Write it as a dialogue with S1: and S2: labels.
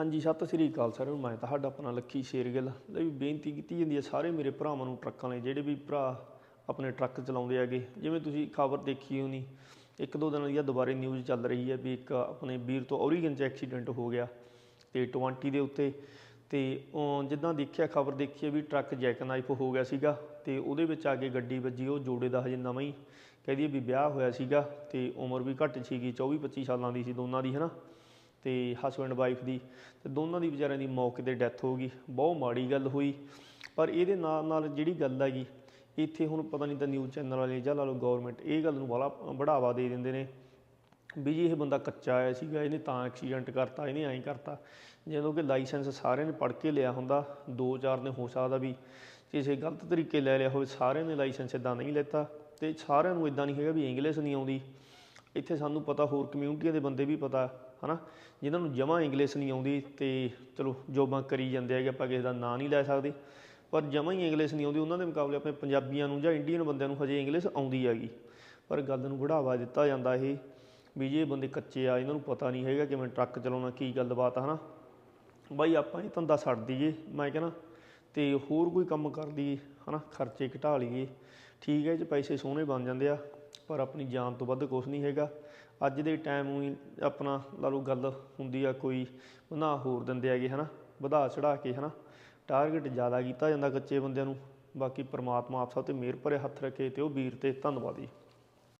S1: ਹਾਂਜੀ, ਸਤਿ ਸ੍ਰੀ ਅਕਾਲ ਸਾਰਿਆਂ ਨੂੰ। ਮੈਂ ਤੁਹਾਡਾ ਆਪਣਾ ਲੱਖੀ ਸ਼ੇਰਗਿੱਲ। ਲਈ ਬੇਨਤੀ ਕੀਤੀ ਜਾਂਦੀ ਹੈ ਸਾਰੇ ਮੇਰੇ ਭਰਾਵਾਂ ਨੂੰ, ਟਰੱਕਾਂ ਵਾਲੇ, ਜਿਹੜੇ ਵੀ ਭਰਾ ਆਪਣੇ ਟਰੱਕ ਚਲਾਉਂਦੇ ਹੈਗੇ, ਜਿਵੇਂ ਤੁਸੀਂ ਖਬਰ ਦੇਖੀ ਹੋਣੀ, ਇੱਕ ਦੋ ਦਿਨਾਂ ਦੀ ਆ ਦੁਬਾਰੇ ਨਿਊਜ਼ ਚੱਲ ਰਹੀ ਹੈ ਵੀ ਇੱਕ ਆਪਣੇ ਵੀਰ ਤੋਂ ਔਰੀਗਨ 'ਚ ਐਕਸੀਡੈਂਟ ਹੋ ਗਿਆ ਤੇ 20 ਦੇ ਉੱਤੇ। ਤੇ ਜਿੱਦਾਂ ਦੇਖਿਆ, ਖਬਰ ਦੇਖੀ ਹੈ ਵੀ ਟਰੱਕ ਜੈਕ ਨਾਈਫ ਹੋ ਗਿਆ ਸੀਗਾ ਤੇ ਉਹਦੇ ਵਿੱਚ ਆ ਕੇ ਗੱਡੀ ਵੱਜੀ, ਉਹ ਜੋੜੇ ਦਾ ਹਜੇ ਨਵਾਂ ਹੀ। ਕਹਿ ਦਈਏ ਵੀ ਵਿਆਹ ਹੋਇਆ ਸੀਗਾ ਤੇ ਉਮਰ ਵੀ ਘੱਟ ਸੀਗੀ 24 25 ਸਾਲਾਂ ਦੀ ਸੀ ਦੋਨਾਂ ਦੀ, ਹਨਾ? ਤੇ ਹਸਬੈਂਡ ਵਾਈਫ ਦੀ, ਤੇ ਦੋਨਾਂ ਦੀ ਵਿਚਾਰਿਆਂ ਦੀ ਮੌਕੇ ਤੇ ਡੈਥ ਹੋ ਗਈ। ਬਹੁਤ ਮਾੜੀ ਗੱਲ ਹੋਈ। ਪਰ ਇਹਦੇ ਨਾਲ ਨਾਲ ਜਿਹੜੀ ਗੱਲ ਹੈਗੀ, ਇੱਥੇ ਹੁਣ ਪਤਾ ਨਹੀਂ ਤਾਂ ਨਿਊਜ਼ ਚੈਨਲ ਵਾਲੇ ਜਾਂ ਲਾ ਲਓ ਗਵਰਨਮੈਂਟ ਇਹ ਗੱਲ ਨੂੰ ਬੜਾ ਬੜਾਵਾ ਦੇ ਦਿੰਦੇ ਨੇ ਵੀ ਜੀ ਇਹ ਬੰਦਾ ਕੱਚਾ ਆਇਆ ਸੀਗਾ, ਇਹਨੇ ਤਾਂ ਐਕਸੀਡੈਂਟ ਕਰਤਾ, ਇਹਨੇ ਐਂ ਕਰਤਾ। ਜਦੋਂ ਕਿ ਲਾਇਸੈਂਸ ਸਾਰਿਆਂ ਨੇ ਪੜ੍ਹ ਕੇ ਲਿਆ ਹੁੰਦਾ, ਦੋ ਚਾਰ ਨੇ ਹੋ ਸਕਦਾ ਵੀ ਕਿਸੇ ਗਲਤ ਤਰੀਕੇ ਲੈ ਲਿਆ ਹੋਵੇ, ਸਾਰਿਆਂ ਨੇ ਲਾਇਸੈਂਸ ਇਦਾਂ ਨਹੀਂ ਲੈਤਾ। ਤੇ ਸਾਰਿਆਂ ਨੂੰ ਇਦਾਂ ਨਹੀਂ ਹੈਗਾ ਵੀ ਇੰਗਲਿਸ਼ ਨਹੀਂ ਆਉਂਦੀ। ਇੱਥੇ ਸਾਨੂੰ ਪਤਾ, ਹੋਰ ਕਮਿਊਨਿਟੀਆਂ ਦੇ ਬੰਦੇ ਵੀ ਪਤਾ, ਹਨਾ? ਜਿਨ੍ਹਾਂ ਨੂੰ ਜਮਾਂ ਇੰਗਲਿਸ਼ ਨਹੀਂ ਆਉਂਦੀ ਤੇ ਚਲੋ ਜੋਬਾਂ ਕਰੀ ਜਾਂਦੇ ਹੈਗੇ, ਆਪਾਂ ਕਿਸੇ ਦਾ ਨਾਂ ਨਹੀਂ ਲੈ ਸਕਦੇ। ਪਰ ਜਮਾਂ ਹੀ ਇੰਗਲਿਸ਼ ਨਹੀਂ ਆਉਂਦੀ, ਉਹਨਾਂ ਦੇ ਮੁਕਾਬਲੇ ਆਪਣੇ ਪੰਜਾਬੀਆਂ ਨੂੰ ਜਾਂ ਇੰਡੀਅਨ ਬੰਦਿਆਂ ਨੂੰ ਹਜੇ ਇੰਗਲਿਸ਼ ਆਉਂਦੀ ਹੈਗੀ। ਪਰ ਗੱਲ ਨੂੰ ਬੜਾਵਾ ਦਿੱਤਾ ਜਾਂਦਾ ਇਹ, ਵੀ ਜੇ ਬੰਦੇ ਕੱਚੇ ਆ, ਇਹਨਾਂ ਨੂੰ ਪਤਾ ਨਹੀਂ ਹੈਗਾ ਕਿਵੇਂ ਟਰੱਕ ਚਲਾਉਣਾ, ਕੀ ਗੱਲਬਾਤ ਆ, ਹਨਾ? ਬਾਈ, ਆਪਾਂ ਇਹ ਧੰਦਾ ਛੱਡ ਦਈਏ, ਮੈਂ ਕਹਿੰਦਾ ਤੇ ਹੋਰ ਕੋਈ ਕੰਮ ਕਰ ਲਈਏ, ਹਨਾ? ਖਰਚੇ ਘਟਾ ਲਈਏ। ਠੀਕ ਹੈ ਜੇ ਪੈਸੇ ਸੋਹਣੇ ਬਣ ਜਾਂਦੇ ਆ। ਪਰ ਆਪਣੀ ਜਾਨ ਤੋਂ ਵੱਧ ਕੁਛ ਨਹੀਂ ਹੈਗਾ। ਅੱਜ ਦੇ ਟਾਈਮ ਨੂੰ ਆਪਣਾ ਲਾ ਲਓ ਗੱਲ ਹੁੰਦੀ ਆ ਕੋਈ ਬਣਾ ਹੋਰ ਦਿੰਦੇ ਹੈਗੇ ਹੈ ਨਾ ਵਧਾ ਚੜਾ ਕੇ ਹੈ ਨਾ ਟਾਰਗੇਟ ਜ਼ਿਆਦਾ ਕੀਤਾ ਜਾਂਦਾ ਕੱਚੇ ਬੰਦਿਆਂ ਨੂੰ। ਬਾਕੀ ਪਰਮਾਤਮਾ ਆਪ ਸਭ ਤੇ ਮਿਹਰ ਭਰੇ ਹੱਥ ਰੱਖੇ ਅਤੇ ਉਹ ਵੀਰ ਤੇ ਧੰਨਵਾਦ ਜੀ।